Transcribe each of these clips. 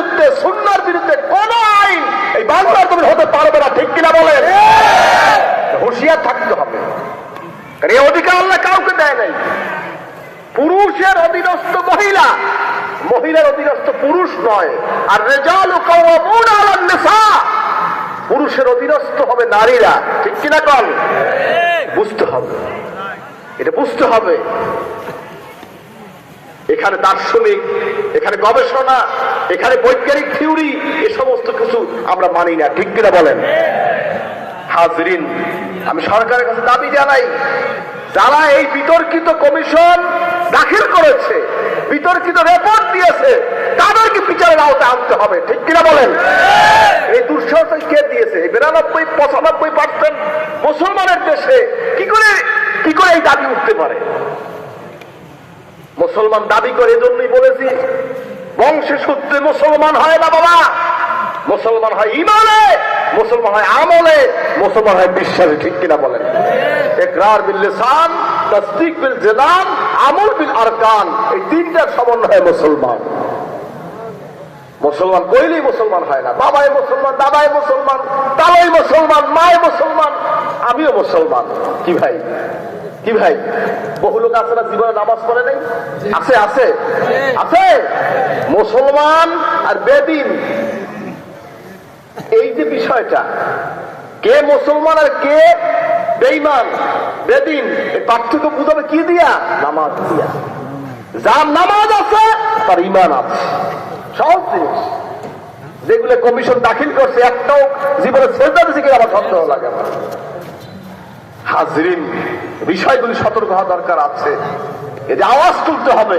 বিরুদ্ধে সুন্নার বিরুদ্ধে কোন আইন এই বাংলার তুমি হতে পারবে না ঠিক কিনা বলেন? হুঁশিয়ার থাকতে হবে। কারণ এই অধিকার আল্লাহ কাউকে দেয় নাই। পুরুষের অধীনস্থ মহিলা মহিলার অধীনস্থ পুরুষ নয়। আর রেজাল পুরুষের অধীনস্থ হবে নারীরা। ঠিক কিনা কল বুঝতে হবে। এটা বুঝতে হবে। এখানে দার্শনিক এখানে গবেষণা এখানে বৈজ্ঞানিক থিওরি, এ সমস্ত কিছু আমরা মানি না। ঠিক কিনা বলেন? হাজরিন, আমি সরকারের কাছে দাবি জানাই, যারা এই বিতর্কিত কমিশন দাখিল করেছে, বিতর্কিত রিপোর্ট দিয়েছে, তাদেরকে বিচারের আওতায় আনতে হবে। ঠিক কিনা বলেন? এই দুঃসাহস কে দিয়েছে? বিরানব্বই, পঁচানব্বই পার্সেন্ট মুসলমানের দেশে কি করে কি করে এই দাবি উঠতে পারে? মুসলমান দাবি করে, এজন্যই বলেছি বংশে সূত্রে মুসলমান হয় না বাবা। মুসলমান হয় ইমানে মুসলমান হয় আমলে, মুসলমান হয় বিশ্বাসে, ঠিক কিনা বলেন? একরার বিল লিসান, তসদিক বিল জেনান, আমল বিল আরকান, এই তিনটার সমন্বয়ে মুসলমান। মুসলমান কইলেই মুসলমান হয় না। বাবাই মুসলমান, দাদাই মুসলমান, তালাই মুসলমান মায় মুসলমান, আমিও মুসলমান। কি ভাই? কি ভাই? বহু লোক আছে না জীবনে নামাজ পড়ে নাই? আছে আছে। আছে? মুসলমান আর বেদিন। এই যে বিষয়টা, কে মুসলমান আর কে বেইমান বেদিন, এই পার্থক্য বুঝাবে কি দিয়া? নামাজ দিয়া। যার নামাজ আছে, তার ইমান আছে। সহজ জিনিস। যেগুলো কমিশন দাখিল করছে, একটাও জীবনে ছেড়ে দিচ্ছে কিনা আমার সন্দেহ লাগে আমার। হাজরিন বিষয়গুলি সতর্ক হওয়া দরকার আছে। যে আওয়াজ তুলতে হবে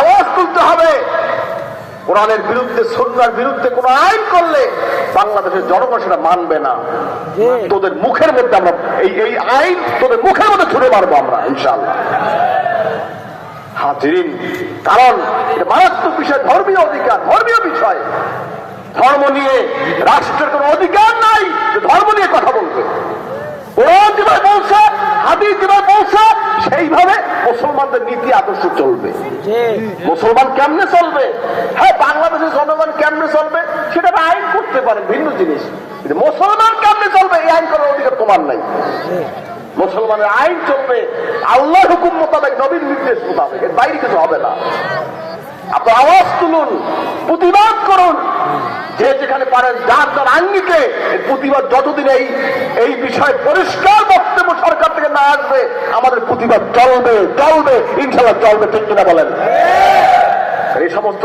আওয়াজ তুলতে হবে। কোরআনের বিরুদ্ধে সন্ন্যার বিরুদ্ধে কোন আইন করলে বাংলাদেশের জনগণ সেটা মানবে না। তোদের মুখের মধ্যে আমরা এই এই আইন তোদের মুখের মধ্যে ছুড়ে মারবো আমরা ইনশাল্লাহ হাজিরিন কারণ এটা মারাত্মক বিষয় ধর্মীয় অধিকার ধর্মীয় বিষয়। ধর্ম নিয়ে রাষ্ট্রের কোনো অধিকার নাই যে ধর্ম নিয়ে কথা বলবে। কোরআন যেভাবে বলছে হাদিস যেভাবে বলছে সেইভাবে মুসলমানদের নীতি আদর্শ চলবে। মুসলমান কেমনে চলবে? হ্যাঁ বাংলাদেশের জনগণ কেমনে চলবে? সেটা আইন করতে পারে, ভিন্ন জিনিস। কিন্তু মুসলমান কেমনে চলবে, এই আইন করার অধিকার তোমার নাই। মুসলমানের আইন চলবে, আল্লাহর হুকুম মোতাবেক নবীর নির্দেশ মোতাবেক, এর বাইরে কিছু হবে না। আপনার আওয়াজ তুলুন, প্রতিবাদ করুন। যে যেখানে পারেন, যার যার আঙ্গিকে প্রতিবাদ যতদিন এই এই বিষয়ে পরিষ্কার বক্তব্য সরকার থেকে না আসবে, আমাদের প্রতিবাদ চলবে চলবে ইনশাল্লাহ চলবে, ঠিক কিনা বলেন? এই সমস্ত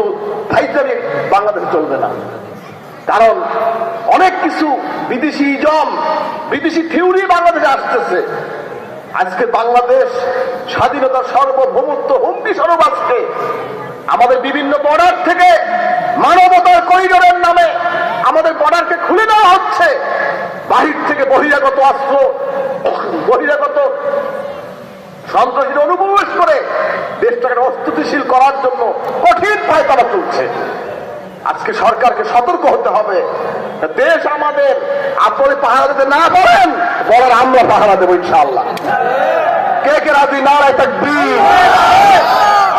ভাইচারি বাংলাদেশে চলবে না। কারণ অনেক কিছু বিদেশি জম, বিদেশি থিওরি বাংলাদেশে আসতেছে। আজকে বাংলাদেশ স্বাধীনতার সার্বভৌমত্ব হুমকি স্বরূপ আসছে আমাদের বিভিন্ন বর্ডার থেকে মানবতার করিডোরের নামে আমাদের বর্ডারকে খুলে দেওয়া হচ্ছে। বাহির থেকে বহিরাগত অস্ত্র, বহিরাগত সন্ত্রাসীর অনুপ্রবেশ করে দেশটাকে অস্থিতিশীল করার জন্য কঠিন পায় তারা তুলছে আজকে সরকারকে সতর্ক হতে হবে। দেশ আমাদের আপনি পাহারা দিতে না পারেন বলার আমরা পাহারা দেবো ইনশাআল্লাহ। কে কে রাজি? নারায় তাকবীর।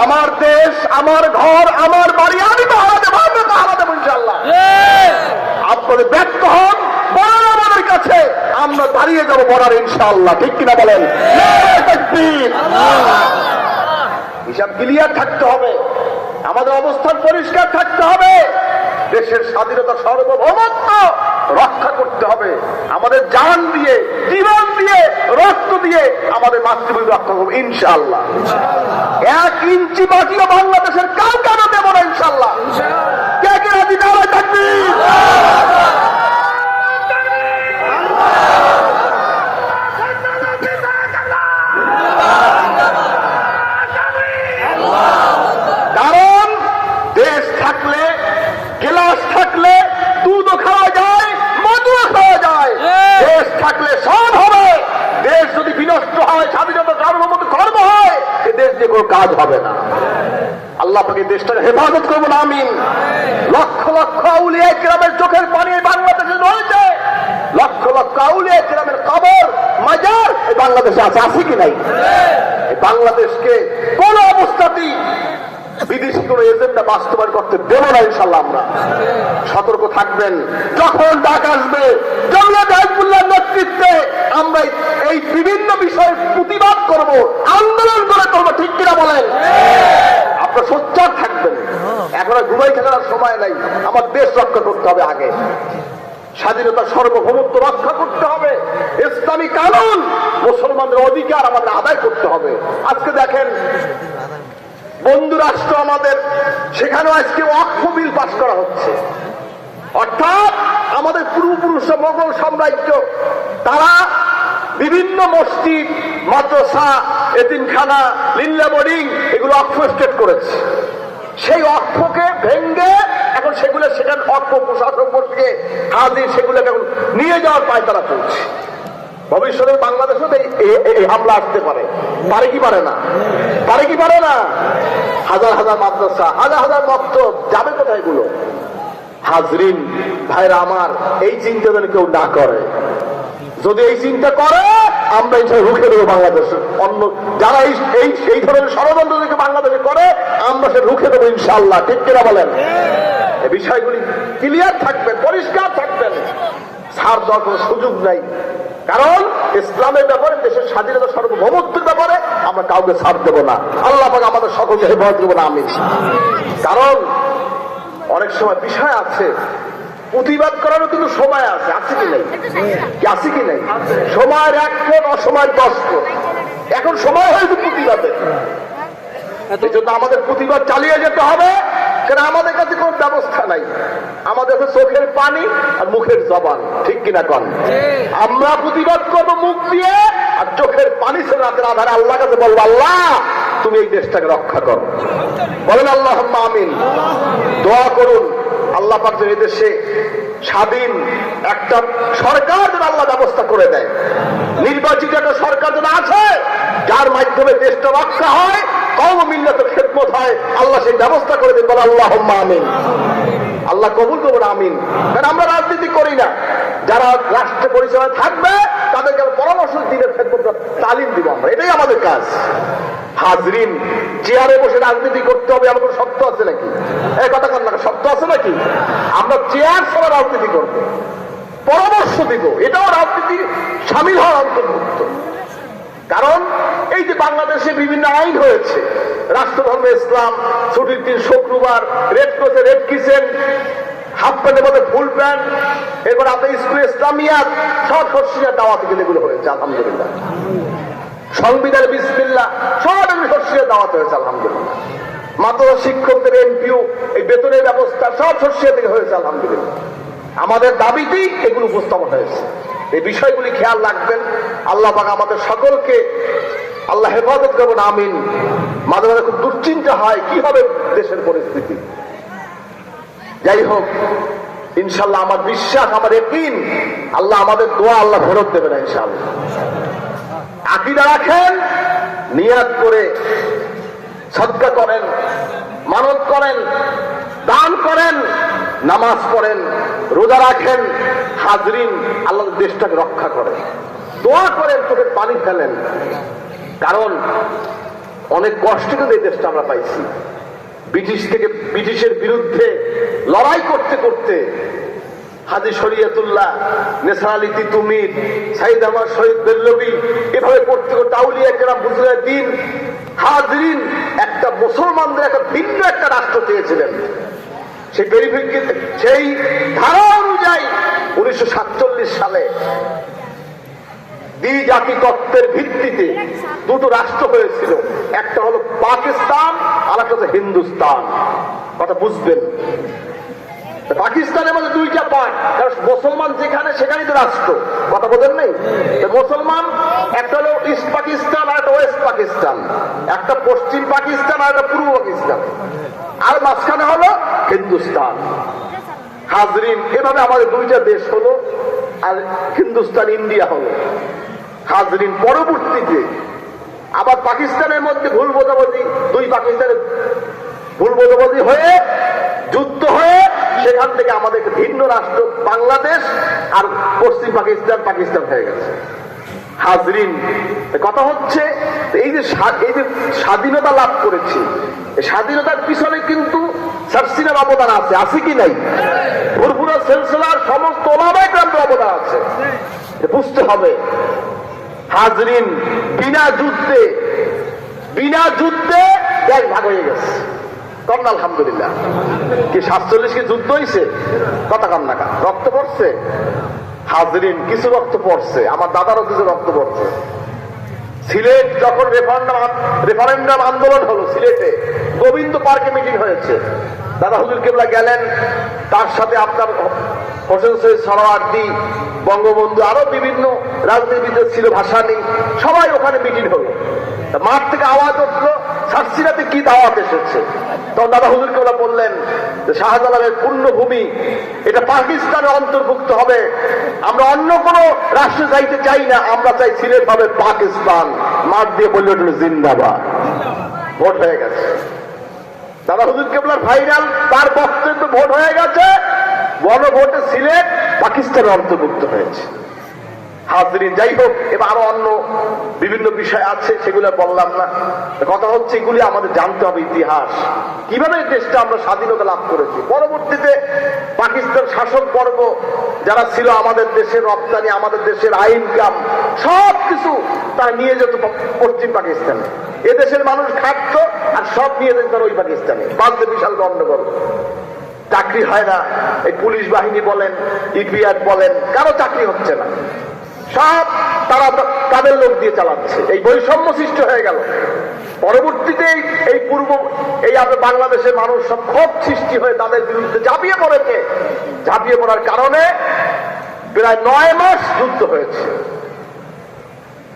আমার দেশ আমার ঘর আমার বাড়ি আমি পাহারা দেবো আমি পাহারা দেবো ইনশাআল্লাহ। আপনাদের ব্যর্থ হন বলার আমাদের কাছে আমরা দাঁড়িয়ে যাব বলার ইনশাআল্লাহ ঠিক কিনা বলেন? হিসাব ক্লিয়ার থাকতে হবে আমাদের অবস্থান পরিষ্কার থাকতে হবে দেশের স্বাধীনতা সার্বভৌমত্ব রক্ষা করতে হবে। আমাদের জান দিয়ে, জীবন দিয়ে, রক্ত দিয়ে আমাদের মাতৃভূমি রক্ষা করব ইনশাল্লাহ এক ইঞ্চি মাটিও বাংলাদেশের কাউ কেন দেবো না ইনশাল্লাহ কে কে রাজি দাঁড়ায় থাকবি কারণ দেশ থাকলে গেলাস থাকলে দুধও খাওয়া যায় মধুও খাওয়া যায় দেশ থাকলে সব হবে দেশ যদি বিনষ্ট হয় স্বাধীনতা সার্বভৌমত্ব কর্ম হয় এ দেশ দিয়ে কোনো কাজ হবে না। আল্লাহ পাকে দেশটাকে হেফাজত করব না আমিন। লক্ষ লক্ষ আউলিয়া গ্রামের চোখের পানি বাংলাদেশে রয়েছে। লক্ষ লক্ষ আউলিয়া গ্রামের কবর, মাজার বাংলাদেশে আছে আছে কি নাই? বাংলাদেশকে কোন অবস্থাতেই বিদেশি কোন এজেন্ডা বাস্তবায়ন করতে দেবো না ইনশাল্লাহ আমরা। সতর্ক থাকবেন। যখন ডাক আসবে জমলা নেতৃত্বে আমরা এই- এই বিভিন্ন বিষয়ে প্রতিবাদ করব আন্দোলন করে করব ঠিক কিনা বলেন? আপনার সোচ্চার থাকবেন। এখন আর ঘুমাই থাকার সময় নাই। আমার দেশ রক্ষা করতে হবে আগে। স্বাধীনতার সার্বভৌমত্ব রক্ষা করতে হবে। ইসলামী কানুন মুসলমানদের অধিকার আমাদের আদায় করতে হবে। আজকে দেখেন বন্ধু রাষ্ট্র আমাদের সেখানেও আজকে অক্ষ বিল পাশ করা হচ্ছে। অর্থাৎ আমাদের পূর্বপুরুষ মোগল সাম্রাজ্য তারা বিভিন্ন মসজিদ মাদ্রাসা, এতিমখানা লিল্লা বোর্ডিং, এগুলো অক্ষ স্টেট করেছে। সেই অক্ষকে ভেঙ্গে এখন সেগুলো সেখানে অর্থ প্রশাসক বসে হাজির সেগুলোকে এখন নিয়ে যাওয়ার পায় তারা চলছে। ভবিষ্যতে বাংলাদেশও এই- হামলা আসতে পারে। পারে কি পারে না? পারে কি পারে না? হাজার হাজার মাদ্রাসা, হাজার হাজার মক্ত যাবে কোথায় এগুলো? হাজরিন, ভাইরা আমার, এই চিন্তা যেন কেউ না করে। যদি এই চিন্তা করে আমরা এই রুখে দেবো বাংলাদেশে। অন্য যারা এই এই ধরনের ষড়যন্ত্র যদি বাংলাদেশে করে, আমরা সে রুখে দেবো ইনশাল্লাহ ঠিক কিনা বলেন? এই বিষয়গুলি ক্লিয়ার থাকবেন পরিষ্কার থাকবেন ছাড় দেওয়ার সুযোগ নাই। কারণ ইসলামের ব্যাপারে, দেশের স্বাধীনতা সার্বভৌমত্বের ব্যাপারে আমরা কাউকে ছাড় দেবো না। আল্লাহ পাক আমাদের সকলকে হেফাজত দেবো না আমি কারণ অনেক সময় বিষয় আছে, প্রতিবাদ করারও কিন্তু সময় আছে। আছে কি নেই? কি আছে কি নেই? সময়ের এক অসময়ের দশ এখন সময় হয়েছে প্রতিবাদের এই জন্য আমাদের প্রতিবাদ চালিয়ে যেতে হবে কারণ আমাদের কাছে কোনো ব্যবস্থা নাই। আমাদের কাছে চোখের পানি আর মুখের জবান ঠিক কিনা কন? আমরা প্রতিবাদ করব মুখ দিয়ে আর চোখের পানি ছেড়ে রাতের আধারে আল্লাহ কাছে বলব আল্লাহ তুমি এই দেশটাকে রক্ষা করো। বলেন আল্লাহ আমিন দোয়া করুন। আল্লাহ পাক যেন দেশে স্বাধীন একটা সরকার যেন আল্লাহ ব্যবস্থা করে দেয়। নির্বাচিত একটা সরকার যেন আছে, যার মাধ্যমে দেশটা রক্ষা হয় কম মিল্লাতের হয় আল্লাহ সেই ব্যবস্থা করে দেন, বলে আল্লাহ আমিন। আল্লাহ কবুল করবেন আমিন। কারণ আমরা রাজনীতি করি না। যারা রাষ্ট্র পরিচালনায় থাকবে, তাদেরকে আমরা পরামর্শ দিনের ক্ষেত্রে তালিম দিব আমরা। এটাই আমাদের কাজ। হাজরিন, চেয়ারে বসে রাজনীতি করতে হবে, এমন কোনো শর্ত আছে নাকি? এই কথা কন না শর্ত আছে নাকি? আমরা চেয়ার ছাড়া রাজনীতি করব। পরামর্শ দিব। এটাও রাজনীতির সামিল হওয়ার অন্তর্ভুক্ত। কারণ এই যে বাংলাদেশে বিভিন্ন আইন হয়েছে, রাষ্ট্রধর্ম, ইসলাম, ছুটির দিন শুক্রবার, রেড ক্রসে রেড কিচেন হাফ প্যান্টের মধ্যে ফুল প্যান্ট, এরপর আপনার স্কুল ইসলামিয়াত সব শস্যের দাওয়া থেকে এগুলো হয়েছে, আলহামদুলিল্লাহ। সংবিধান বিসমিল্লা সব এগুলো শস্যের দাওয়াত হয়েছে, আলহামদুলিল্লাহ। মাত্র শিক্ষকদের এমপিও, এই বেতনের ব্যবস্থা সব শস্যের থেকে হয়েছে, আলহামদুলিল্লাহ। আমাদের দাবিতেই এগুলো উপস্থাপন হয়েছে। এই বিষয়গুলি খেয়াল রাখবেন। আল্লাহ পাক আমাদের সকলকে আল্লাহ হেফাজত করবেন আমিন। মাঝে মাঝে খুব দুশ্চিন্তা হয়, কি হবে দেশের পরিস্থিতি? যাই হোক, ইনশাল্লাহ আমার বিশ্বাস, আমার একিন আল্লাহ আমাদের দোয়া আল্লাহ ফেরত দেবে না ইনশাল্লাহ আকিদা রাখেন নিয়াত করে, সদকা করেন, মানত করেন, দান করেন, নামাজ পড়েন, রোজা রাখেন, হাজরিন, আল্লাহ দেশটাকে রক্ষা করেন। দোয়া করেন, চোখের পানি ফেলেন। কারণ অনেক কষ্ট কিন্তু এই দেশটা আমরা পাইছি। ব্রিটিশ থেকে ব্রিটিশের বিরুদ্ধে লড়াই করতে করতে হাজি শরিয়তুল্লাহ, নেসার আলী তিতুমির, সাইদ আমার শহীদ বেল্লবি, এভাবে করতে করতে আউলিয়া কেরাম বুজরা দিন, হাজরিন একটা মুসলমানদের একটা ভিন্ন একটা রাষ্ট্র চেয়েছিলেন। সেই ভেরিফিকেশন সেই ধারা অনুযায়ী উনিশশো সাতচল্লিশ সালে দ্বিজাতি তত্ত্বের ভিত্তিতে দুটো রাষ্ট্র হয়েছিল। একটা হলো পাকিস্তান, আর একটা হচ্ছে হিন্দুস্তান। কথা বুঝবেন পাকিস্তানের মধ্যে দুইটা পার্ট কারণ মুসলমান যেখানে সেখানেই তো রাষ্ট্র। কথা বোঝেন নেই? মুসলমান, একটা হলো ইস্ট পাকিস্তান, আর একটা ওয়েস্ট পাকিস্তান। একটা পশ্চিম পাকিস্তান, আর একটা পূর্ব পাকিস্তান। আর মাঝখানে হলো হিন্দুস্তান। হাজরিন, এভাবে আমাদের দুইটা দেশ হলো, আর হিন্দুস্তান, ইন্ডিয়া হলো। হাজরিন পরবর্তীতে আবার পাকিস্তানের মধ্যে ভুল বোঝাবুঝি, দুই পাকিস্তানের ভুল বোঝাবুঝি হয়ে, যুদ্ধ হয়ে সেখান থেকে আমাদের ভিন্ন রাষ্ট্র, বাংলাদেশ আর পশ্চিম পাকিস্তান পাকিস্তান হয়ে গেছে। হাজরিন কথা হচ্ছে, এই যে এই যে স্বাধীনতা লাভ করেছি স্বাধীনতার পিছনে কিন্তু সার্সিনের অবদান আছে আছে কি নাই? ভুরভুরা সেলসেলার সমস্ত ওলামায় গ্রামের অবদান আছে। বুঝতে হবে হাজরিন, বিনা যুদ্ধে বিনা যুদ্ধে দেশ ভাগ হয়ে গেছে। কন্যা আলহামদুলিল্লাহ। কি সাতচল্লিশ কি যুদ্ধ হয়েছে কথা কান্না না রক্ত পড়ছে? হাজরিন, কিছু রক্ত পড়ছে। আমার দাদারও কিছু রক্ত পড়ছে। সিলেট যখন রেফারেন্ডাম আন্দোলন হলো সিলেটে, গোবিন্দ পার্কে মিটিং হয়েছে। দাদা হুজুর কেবলা গেলেন, তার সাথে আপনার হোসেন সৈয়দ সরোয়ার্দি বঙ্গবন্ধু, আরও বিভিন্ন রাজনীতিবিদ ছিল ভাষা নেই সবাই ওখানে মিটিং হলো। মাঠ থেকে আওয়াজ উঠল সাতসিরাতে কি দাওয়াত এসেছে? তখন দাদা হুজুর কেবলা বললেন শাহজালালের পূর্ণভূমি, এটা পাকিস্তানের অন্তর্ভুক্ত হবে। আমরা অন্য কোন রাষ্ট্রে যাইতে চাই না, আমরা চাই সিলেট হবে পাকিস্তান। মাঠ দিয়ে বললে হলো জিন্দাবাদ। ভোট হয়ে গেছে। দাদা হুজুর কেবলার ফাইনাল তার বক্তব্য ভোট হয়ে গেছে। গণভোটে সিলেট পাকিস্তানের অন্তর্ভুক্ত হয়েছে। হাজরিন, যাই হোক, এবার আরও অন্য বিভিন্ন বিষয় আছে, সেগুলো বললাম না। কথা হচ্ছে এগুলি আমাদের জানতে হবে ইতিহাস। কীভাবে দেশটা আমরা স্বাধীনতা লাভ করেছি? পরবর্তীতে পাকিস্তান শাসক বর্গ যারা ছিল আমাদের দেশের রপ্তানি, আমাদের দেশের সব কিছু তারা নিয়ে যেত পশ্চিম পাকিস্তানে। মানুষ খাটতো আর সব নিয়ে যেত ওই পাকিস্তানে। বাঁধতে বিশাল গন্ডগোল। চাকরি হয় না। এই পুলিশ বাহিনী বলেন, ইপিআর বলেন, কারও চাকরি হচ্ছে না। সব তারা তাদের লোক দিয়ে চালাচ্ছে। এই বৈষম্য সৃষ্টি হয়ে গেল। পরবর্তীতে এই- পূর্ব এই আমাদের বাংলাদেশের মানুষ সব ক্ষোভ সৃষ্টি হয়ে তাদের বিরুদ্ধে ঝাঁপিয়ে পড়েছে। ঝাঁপিয়ে পড়ার কারণে প্রায় নয় মাস যুদ্ধ হয়েছে।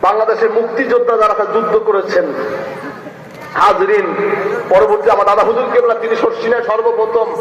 বাংলাদেশের মুক্তিযোদ্ধা যারা যুদ্ধ করেছেন, হাজরিন, পরবর্তী আমার দাদা হুজুর কেবলা, তিনি শর্ষিনায় সর্বপ্রথম।